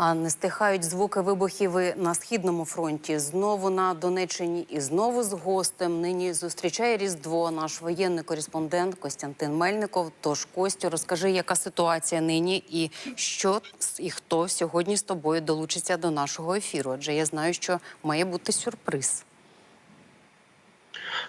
А не стихають звуки вибухів і на східному фронті. Знову на Донеччині і знову з гостем. Нині зустрічає Різдво наш воєнний кореспондент Костянтин Мельников. Тож Костю, розкажи, яка ситуація нині, і що і хто сьогодні з тобою долучиться до нашого ефіру? Адже я знаю, що має бути сюрприз.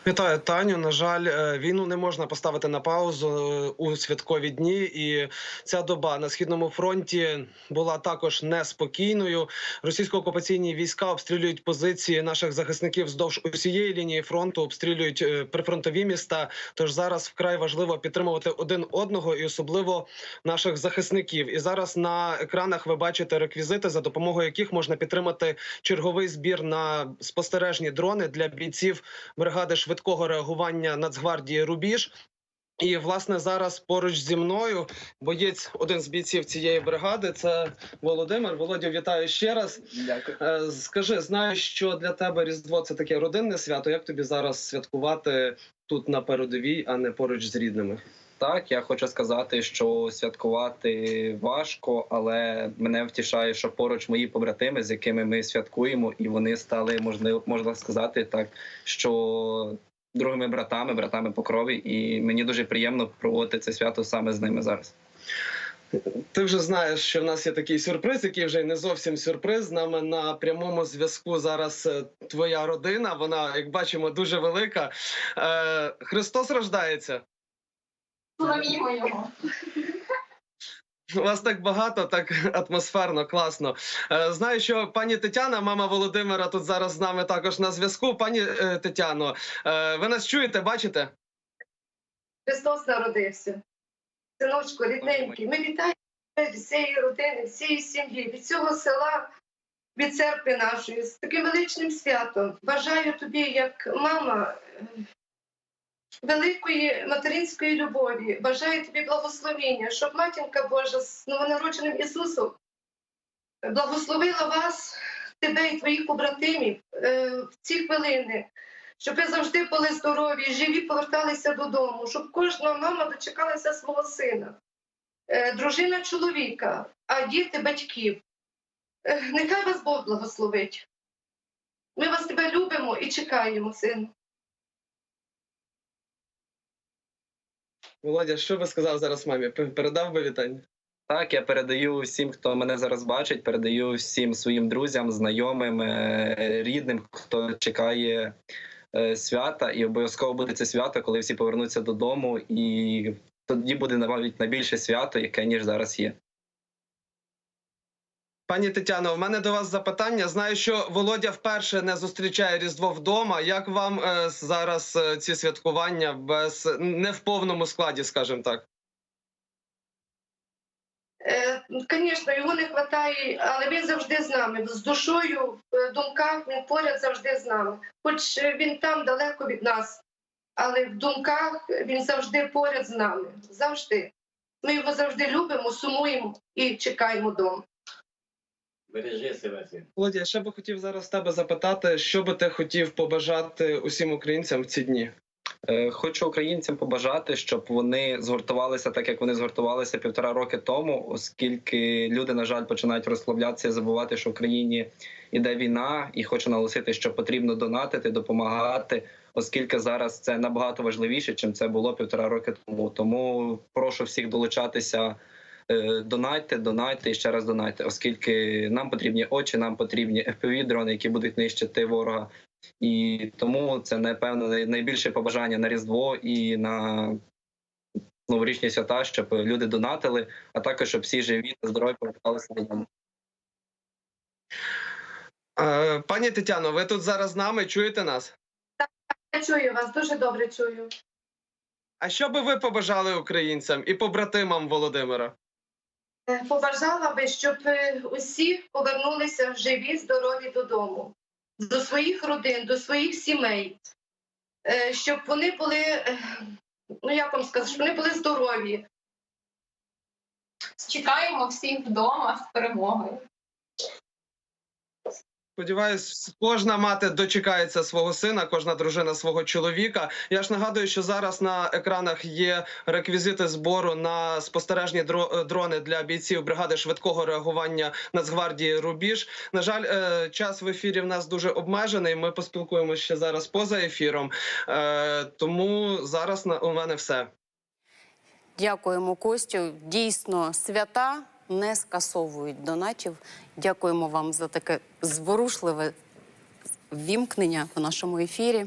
Вітаю, Таню. На жаль, е, війну не можна поставити на паузу е, у святкові дні, і ця доба на східному фронті була також неспокійною. Російсько-окупаційні війська обстрілюють позиції наших захисників вздовж усієї лінії фронту, обстрілюють е, прифронтові міста. Тож зараз вкрай важливо підтримувати один одного і особливо наших захисників. І зараз на екранах ви бачите реквізити, за допомогою яких можна підтримати черговий збір на спостережні дрони для бійців бригади швидкого реагування Нацгвардії Рубіж. І власне зараз поруч зі мною боєць, один з бійців цієї бригади. Це Володимир. Володя, вітаю ще раз. Дякую. Е, Скажи, знаю, що для тебе Різдво це таке родинне свято. Як тобі зараз святкувати тут на передовій, а не поруч з рідними? Так, я хочу сказати, що святкувати важко, але мене втішає, що поруч мої побратими, з якими ми святкуємо, і вони стали можливо, можна сказати так, що другими братами, братами по крові, і мені дуже приємно проводити це свято саме з ними зараз. Ти вже знаєш, що в нас є такий сюрприз, який вже не зовсім сюрприз. З нами на прямому зв'язку зараз е, твоя родина. Вона, як бачимо, дуже велика. Е, Христос рождається. Славімо його. У вас так багато, так атмосферно, класно. Е, Знаю, що пані Тетяна, мама Володимира, тут зараз з нами також на зв'язку. Пані е, Тетяно, е, ви нас чуєте, бачите? Христос народився. Синочку, рідненький. Ми вітаємо від всієї родини, всієї сім'ї, від цього села, від церкви нашої, з таким величним святом. Бажаю тобі, як мама, великої материнської любові. Бажаю тобі благословення, щоб матінка Божа з новонародженим Ісусом благословила вас, тебе і твоїх побратимів е, в ці хвилини. Щоб ви завжди були здорові, живі поверталися додому, щоб кожна мама дочекалася свого сина, Е, дружина чоловіка, а діти батьків. Е, Нехай вас Бог благословить. Ми вас тебе любимо і чекаємо, сину. Володя, що би сказав зараз мамі? Передав би вітання? Так, я передаю всім, хто мене зараз бачить, передаю всім своїм друзям, знайомим, е, рідним, хто чекає е, свята, і обов'язково буде це свято, коли всі повернуться додому, і тоді буде навіть найбільше свято, яке ніж зараз є. Пані Тетяно, у мене до вас запитання. Знаю, що Володя вперше не зустрічає Різдво вдома. Як вам е, зараз е, ці святкування без не в повному складі, скажімо так? Звісно, його не вистачає, але він завжди з нами. З душою, в е, думках він поряд завжди з нами. Хоч е, він там далеко від нас, але в думках він завжди поряд з нами. Завжди. Ми його завжди любимо, сумуємо і чекаємо вдома. Бережи себе. Володя, я ще би хотів зараз тебе запитати, що би ти хотів побажати усім українцям в ці дні? Е, Хочу українцям побажати, щоб вони згуртувалися так, як вони згуртувалися півтора роки тому, оскільки люди, на жаль, починають розслаблятися і забувати, що в країні іде війна, і хочу наголосити, що потрібно донатити, допомагати, оскільки зараз це набагато важливіше, чим це було півтора роки тому. Тому прошу всіх долучатися. Е, Донайте, донайте і ще раз донайте, оскільки нам потрібні очі, нам потрібні fpv дрони, які будуть нищити ворога. І тому це напевно найбільше побажання на Різдво і на новорічні свята, щоб люди донатили, а також щоб всі живі та здорові поверталися додому. Е, пані Тетяно, ви тут зараз з нами чуєте нас? Я чую вас, дуже добре чую. А що би ви побажали українцям і побратимам Володимира? Е, Побажала би, щоб е, усі повернулися живі, здорові додому, до своїх родин, до своїх сімей, Е, щоб вони були, ну як вам сказати, щоб вони були здорові. Чекаємо всіх вдома з перемогою. Сподіваюсь, кожна мати дочекається свого сина, кожна дружина свого чоловіка. Я ж нагадую, що зараз на екранах є реквізити збору на спостережні дро- дрони для бійців бригади швидкого реагування Нацгвардії Рубіж. На жаль, е, час в ефірі в нас дуже обмежений. Ми поспілкуємося ще зараз поза ефіром. Е, Тому зараз у мене все. Дякуємо, Костю. Дійсно, свята не скасовують донатів. Дякуємо вам за таке зворушливе ввімкнення в нашому ефірі.